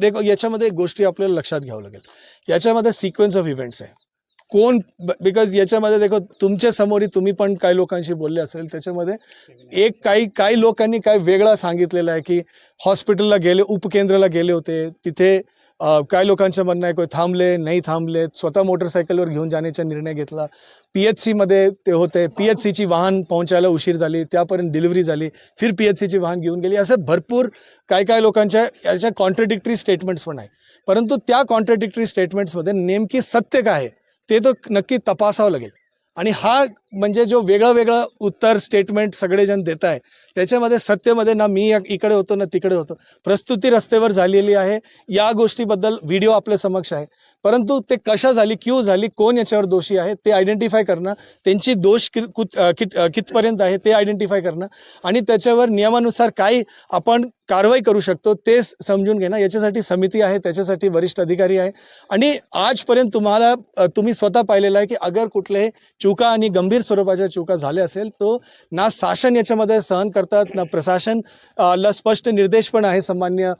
देखो याच्यामध्ये एक गोष्टी आपल्याला लक्षात घ्यावं लागेल. याच्यामध्ये सिक्वेन्स ऑफ इव्हेंट्स आहे. कोण बिकॉज याच्यामध्ये देखो तुमच्या समोरही तुम्ही पण काही लोकांशी बोलले असेल त्याच्यामध्ये एक काही काही लोकांनी काय वेगळा सांगितलेलं आहे की हॉस्पिटलला गेले उपकेंद्राला गेले होते तिथे काय काही लोकांचं म्हणणं आहे कोणी थांबले नाही थांबले स्वतः मोटरसायकलवर घेऊन जाण्याचा निर्णय घेतला. पी एच सीमध्ये ते होते पी एच सीची वाहन पोहोचायला उशीर झाली त्यापर्यंत डिलिव्हरी झाली फिर पी एच सीची वाहन घेऊन गेली. असं भरपूर काय काय लोकांच्या याच्या कॉन्ट्रडिक्टरी स्टेटमेंट्स पण आहे परंतु त्या कॉन्ट्रडिक्टरी स्टेटमेंट्समध्ये नेमकी सत्य काय आहे? ते तर नक्की तपासावं लागेल. आणि हा म्हणजे जो वेगळं वेगळं उत्तर स्टेटमेंट सगळेजण देत आहे त्याच्यामध्ये सत्यमध्ये ना मी इकडे होतो ना तिकडे होतो. प्रस्तुती रस्त्यावर झालेली आहे. या गोष्टीबद्दल व्हिडिओ आपल्या समक्ष आहे. परंतु ते कशा झाली क्यू झाली कोण याच्यावर दोषी आहे ते आयडेंटिफाय करणं त्यांची दोष कि कित कितपर्यंत आहे ते आयडेंटिफाय करणं आणि त्याच्यावर नियमानुसार काय आपण कारवाई करू शकतो ते समजून घेणं. याच्यासाठी समिती आहे त्याच्यासाठी वरिष्ठ अधिकारी आहे. आणि आजपर्यंत तुम्हाला तुम्ही स्वतः पाहिलेलं आहे की अगर कुठले चुका आणि गंभीर स्वरूपाच्या चुका झाल्या असेल तो ना शासन याच्यामध्ये सहन करतात ना प्रशासन. ला स्पष्ट निर्देश पण आहे सामान्य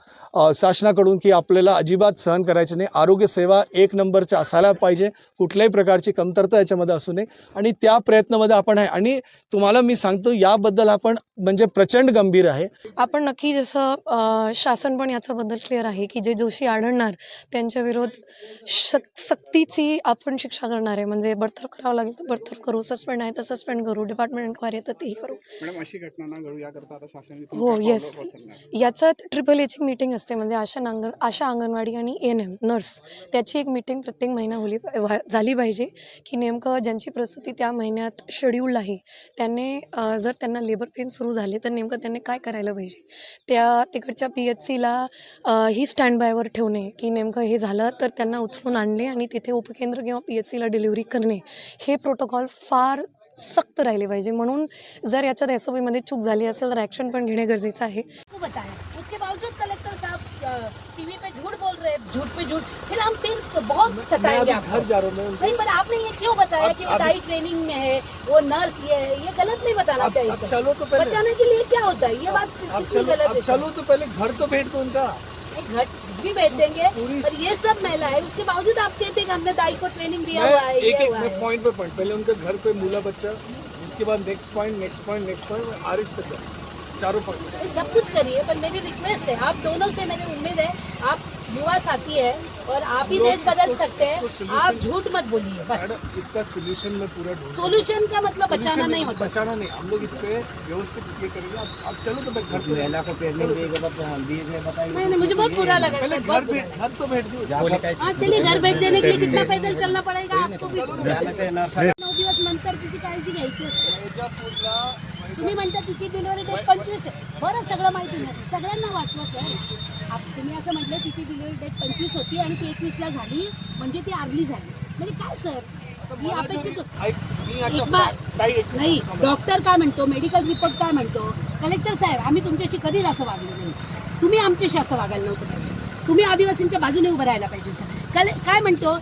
शासनाकडून की आपल्याला अजिबात सहन करायचे नाही. आरोग्य सेवा एक नंबरच्या असायला पाहिजे. कुठल्याही प्रकारची कमतरता याच्यामध्ये असू नये. आणि त्या प्रयत्नामध्ये आपण आहे. आणि तुम्हाला मी सांगतो याबद्दल आपण म्हणजे प्रचंड गंभीर आहे. आपण नक्की जसं शासन पण याच्याबद्दल क्लिअर आहे की जे जोशी आढळणार त्यांच्या विरोध शक सक्तीची आपण शिक्षा करणार आहे. म्हणजे बडतर्फ करावं लागेल तर बडतर्फ करू सस्पेंड आहे तर सस्पेंड करू डिपार्टमेंट इन्क्वायरी आहे तर तेही करू मॅडम अशी घटना ना घडू याकरता आता शासन हो. उचलणार? याचं ट्रिपल एची मीटिंग असते म्हणजे आशा नांगण आशा अंगणवाडी आणि एन एम नर्स त्याची एक मीटिंग प्रत्येक महिना होली झाली पाहिजे की नेमकं ज्यांची प्रसूती त्या महिन्यात शेड्यूल आहे त्यांनी जर त्यांना लेबर पेन सुरू झाले तर नेमकं त्यांनी काय करायला पाहिजे त्या तिकडच्या पी एच सीला ही स्टँड बायवर ठेवणे की नेमकं हे झालं तर त्यांना उचलून आणले आणि तिथे उपकेंद्र किंवा पी एच सीला डिलिव्हरी करणे हे प्रोटोकॉल फार सक्त राहिले पाहिजे. म्हणून जर याच्यात एस ओ पीमध्ये चूक झाली असेल तर ॲक्शन पण घेणे गरजेचं आहे. को बताया. उसके बावजूद कलेक्टर साहब टीवी पे झूठ बोल रहे हैं. झूठ पे झूठ. फिर हम फिर बहुत सताएंगे आपको. जा रहा हूँ नहीं पर आपने ये क्यों बताया कि वो डाई ट्रेनिंग में है? वो नर्स ये है. ये गलत नहीं बताना चाहिए चलो तो पहले बचाने के लिए क्या होता है? ये बात कितनी गलत है? तो पहले घर तो भेज दो उनका। एक घर भी बैठ देंगे पर ये सब महिला है उसके बावजूद आप कहते हैं हमने दाई को ट्रेनिंग दिया हुआ है एक एक मैं पॉइंट पे पॉइंट पहले उनके घर पे मूला बच्चा इसके बाद next point next point next point R H तक चारों पॉइंट सब कुछ करिए पर मेरी रिक्वेस्ट है आप दोनों से मेरी उम्मीद है आप युवा साथी है और आप ही देश बदल सकते हैं। आप झूठ मत बोलिए बस। इसका सोल्यूशन में पूरा सोल्यूशन का मतलब बचाना नहीं होता। बचाना नहीं। हम लोग इस पे व्यवस्थित ये करेंगे। आप चलो तो घर पे महिला को ट्रेनिंग देगा बता बीच में बताइए नहीं नहीं मुझे बहुत बुरा लगा पहले सर घर पे घर तो बैठ दो हाँ चलिए घर बैठ देने के लिए कितना पैदल चलना पड़ेगा आपको भी। दिवस नंतर तिची काळजी घ्यायची असते. तुम्ही म्हणता तिची डिलिव्हरी डेट पंचवीस आहे. बरं सगळं माहिती नाही. सगळ्यांना वाचवा सर तुम्ही असं म्हटलं तिची डिलिव्हरी डेट पंचवीस होती आणि ती एकवीसला झाली म्हणजे ती आरली झाली. म्हणजे काय सर? ही अपेक्षित मी second नाही. डॉक्टर काय म्हणतो? मेडिकल रिपोर्ट काय म्हणतो? कलेक्टर साहेब आम्ही तुमच्याशी कधीच असं वागलो नाही. तुम्ही आमच्याशी असं वागायला नव्हतं पाहिजे. तुम्ही आदिवासींच्या बाजूने उभं राहायला पाहिजे. कले काय म्हणतो?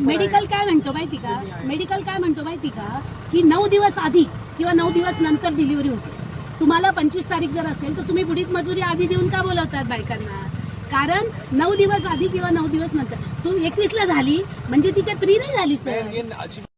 मेडिकल काय म्हणतो माहिती का? मेडिकल काय म्हणतो माहिती का? की नऊ दिवस आधी किंवा नऊ दिवस नंतर डिलिव्हरी होते. तुम्हाला पंचवीस तारीख जर असेल तर तुम्ही बुडीत मजुरी आधी देऊन का बोलवतात बायकांना? कारण नऊ दिवस आधी किंवा नऊ दिवस नंतर. तुम्ही एकवीसला झाली म्हणजे ती काही फ्री नाही झाली सर